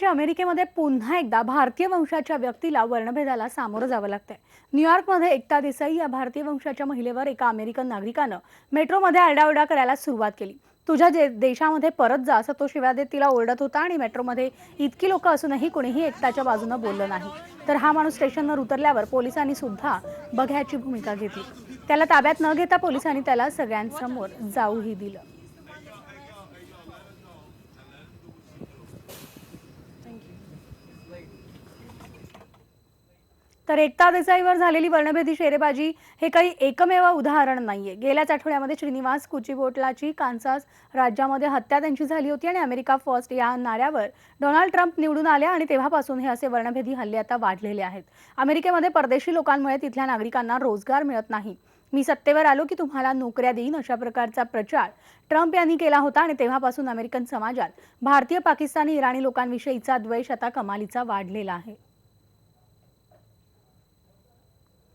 म्हणजे अमेरिकेमध्ये पुन्हा एकदा भारतीय वंशाच्या व्यक्तीला वर्णभेदाला सामोरं जावं लागतंय. न्यूयॉर्कमध्ये एकता देसाई या भारतीय वंशाच्या महिलेवर एका अमेरिकन नागरिकानं मेट्रोमध्ये आरडाओरडा करायला सुरुवात केली. तुझ्या जे देशामध्ये परत जा असं तो शिव्या देत तिला ओरडत होता आणि मेट्रोमध्ये इतकी लोक असूनही कोणीही एकताच्या बाजूनं बोललं नाही. तर हा माणूस स्टेशनवर उतरल्यावर पोलिसांनी सुद्धा बघ्याची भूमिका घेतली. त्याला ताब्यात न घेता पोलिसांनी त्याला सगळ्यांसमोर जाऊही दिलं. तर एकता देसाईवर झालेली वर्णभेदी शेरेबाजी हे काही एकमेव उदाहरण नाहीये. गेल्याच आठवड्यामध्ये श्रीनिवास कुचिबोटलाची कान्सास राज्यामध्ये हत्या त्यांची झाली होती आणि अमेरिका फर्स्ट या नाऱ्यावर डोनाल्ड ट्रम्प निवडून आले आणि तेव्हापासून हे असे वर्णभेदी हल्ले आता वाढलेले आहेत. अमेरिकेमध्ये परदेशी लोकांमुळे तिथल्या नागरिकांना रोजगार मिळत नाही. मी सत्तेवर आलो की तुम्हाला नोकऱ्या देईन अशा प्रकारचा प्रचार ट्रम्प यांनी केला होता आणि तेव्हापासून अमेरिकन समाजात भारतीय पाकिस्तानी इराणी लोकांविषयीचा द्वेष आता कमालीचा वाढलेला आहे.